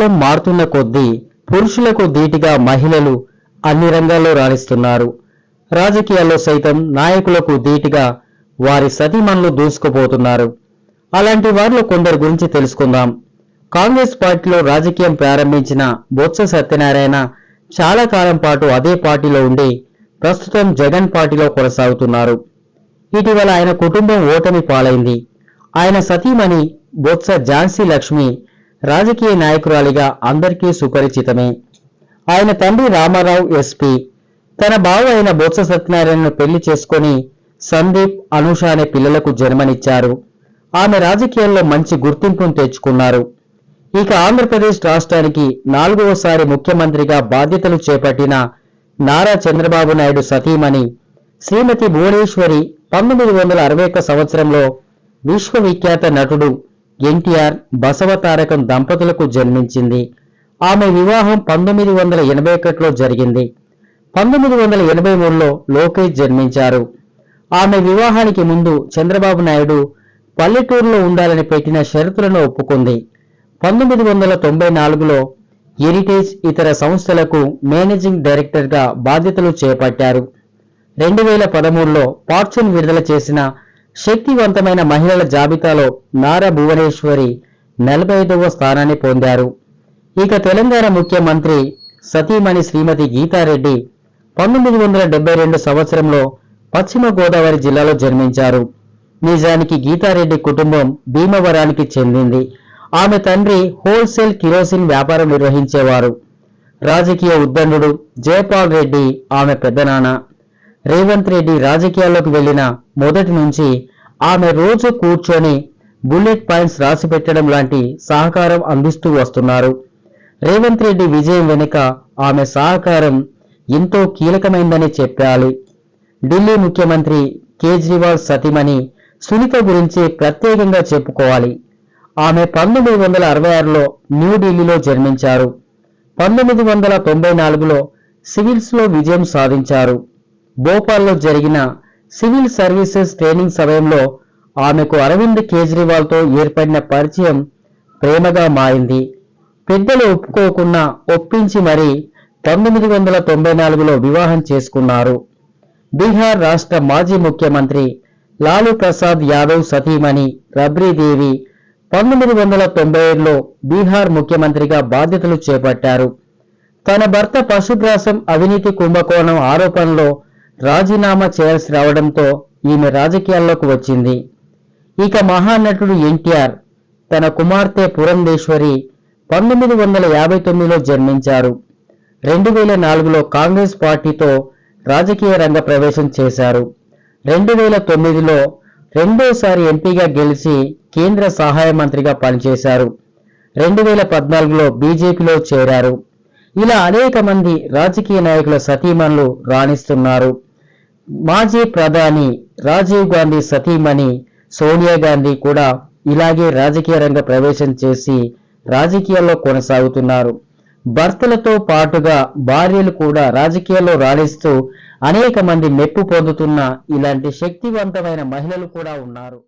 కాలం మారుతున్న కొద్దీ పురుషులకు ధీటుగా మహిళలు అన్ని రంగాల్లో రాణిస్తున్నారు. రాజకీయాల్లో సైతం నాయకులకు ధీటుగా వారి సతీమణులు దూసుకుపోతున్నారు. అలాంటి వారిలో కొందరి గురించి తెలుసుకుందాం. కాంగ్రెస్ పార్టీలో రాజకీయం ప్రారంభించిన బొత్స సత్యనారాయణ చాలా కాలం పాటు అదే పార్టీలో ఉండి ప్రస్తుతం జగన్ పార్టీలో కొనసాగుతున్నారు. ఇటీవల ఆయన కుటుంబం ఓటమి పాలైంది. ఆయన సతీమణి బొత్స ఝాన్సీ లక్ష్మి రాజకీయ నాయకురాలిగా అందరికీ సుపరిచితమే. ఆయన తండ్రి రామారావు ఎస్పీ. తన బావ అయిన బొత్స సత్యనారాయణను పెళ్ళి చేసుకొని సందీప్ అనూష అనే పిల్లలకు జన్మనిచ్చారు. ఆమె రాజకీయాల్లో మంచి గుర్తింపును తెచ్చుకున్నారు. ఇక ఆంధ్రప్రదేశ్ రాష్ట్రానికి నాలుగవసారి ముఖ్యమంత్రిగా బాధ్యతలు చేపట్టిన నారా చంద్రబాబు నాయుడు సతీమణి శ్రీమతి భువనేశ్వరి పంతొమ్మిది వందల అరవై ఒక్క సంవత్సరంలో విశ్వవిఖ్యాత నటుడు ఎన్టీఆర్ బసవతారకం దంపతులకు జన్మించింది. ఆమె వివాహం పంతొమ్మిది వందల ఎనభై ఒకటిలో జరిగింది. పంతొమ్మిది వందల ఎనభై మూడులో లోకేష్ జన్మించారు. ఆమె వివాహానికి ముందు చంద్రబాబు నాయుడు పల్లెటూరులో ఉండాలని పెట్టిన షరతులను ఒప్పుకుంది. పంతొమ్మిది వందల తొంభై నాలుగులో హెరిటేజ్ ఇతర సంస్థలకు మేనేజింగ్ డైరెక్టర్గా బాధ్యతలు చేపట్టారు. రెండు వేల పదమూడులో ఫార్చ్యూన్ విడుదల చేసిన శక్తివంతమైన మహిళల జాబితాలో నారా భువనేశ్వరి నలభై ఐదవ స్థానాన్ని పొందారు. ఇక తెలంగాణ ముఖ్యమంత్రి సతీమణి శ్రీమతి గీతారెడ్డి పంతొమ్మిది వందల డెబ్బై రెండు సంవత్సరంలో పశ్చిమ గోదావరి జిల్లాలో జన్మించారు. నిజానికి గీతారెడ్డి కుటుంబం భీమవరానికి చెందింది. ఆమె తండ్రి హోల్సేల్ కిరోసిన్ వ్యాపారం నిర్వహించేవారు. రాజకీయ ఉద్దండు జయపాల్ రెడ్డి ఆమె పెద్దనాన్న. రేవంత్ రెడ్డి రాజకీయాల్లోకి వెళ్ళిన మొదటి నుంచి ఆమె రోజు కూర్చొని బుల్లెట్ పాయింట్స్ రాసి పెట్టడం లాంటి సహకారం అందిస్తూ వస్తున్నారు. రేవంత్ రెడ్డి విజయం వెనుక ఆమె సహకారం ఎంతో కీలకమైందని చెప్పాలి. ఢిల్లీ ముఖ్యమంత్రి కేజ్రీవాల్ సతీమణి సునీత గురించి ప్రత్యేకంగా చెప్పుకోవాలి. ఆమె పంతొమ్మిది వందల అరవై ఆరులో న్యూఢిల్లీలో జన్మించారు. పంతొమ్మిది వందల తొంభై నాలుగులో సివిల్స్లో విజయం సాధించారు. భోపాల్లో జరిగిన సివిల్ సర్వీసెస్ ట్రైనింగ్ సమయంలో ఆమెకు అరవింద్ కేజ్రీవాల్తో ఏర్పడిన పరిచయం ప్రేమగా మారింది. పెద్దలు ఒప్పుకోకుండా ఒప్పించి మరీ పంతొమ్మిది వందల తొంభై నాలుగులో వివాహం చేసుకున్నారు. బీహార్ రాష్ట్ర మాజీ ముఖ్యమంత్రి లాలూ ప్రసాద్ యాదవ్ సతీమణి రబ్రీదేవి పంతొమ్మిది వందల తొంభై ఏడులో బీహార్ ముఖ్యమంత్రిగా బాధ్యతలు చేపట్టారు. తన భర్త పశుగ్రాసం అవినీతి కుంభకోణం ఆరోపణలో రాజీనామా చేయాల్సి రావడంతో ఈమె రాజకీయాల్లోకి వచ్చింది. ఇక మహానటుడు ఎన్టీఆర్ తన కుమార్తె పురంధేశ్వరి పంతొమ్మిది వందల యాభై తొమ్మిదిలో జన్మించారు. రెండు వేల నాలుగులో కాంగ్రెస్ పార్టీతో రాజకీయ రంగ ప్రవేశం చేశారు. రెండు వేల తొమ్మిదిలో రెండోసారి ఎంపీగా గెలిచి కేంద్ర సహాయ మంత్రిగా పనిచేశారు. రెండు వేల పద్నాలుగులో బీజేపీలో చేరారు. ఇలా అనేక మంది రాజకీయ నాయకుల సతీమణులు రాణిస్తున్నారు. మాజీ ప్రధాని రాజీవ్ గాంధీ సతీమణి సోనియా గాంధీ కూడా ఇలాగే రాజకీయ రంగ ప్రవేశం చేసి రాజకీయాల్లో కొనసాగుతున్నారు. భర్తలతో పాటుగా భార్యలు కూడా రాజకీయాల్లో రాణిస్తూ అనేక మంది మెప్పు పొందుతున్న ఇలాంటి శక్తివంతమైన మహిళలు కూడా ఉన్నారు.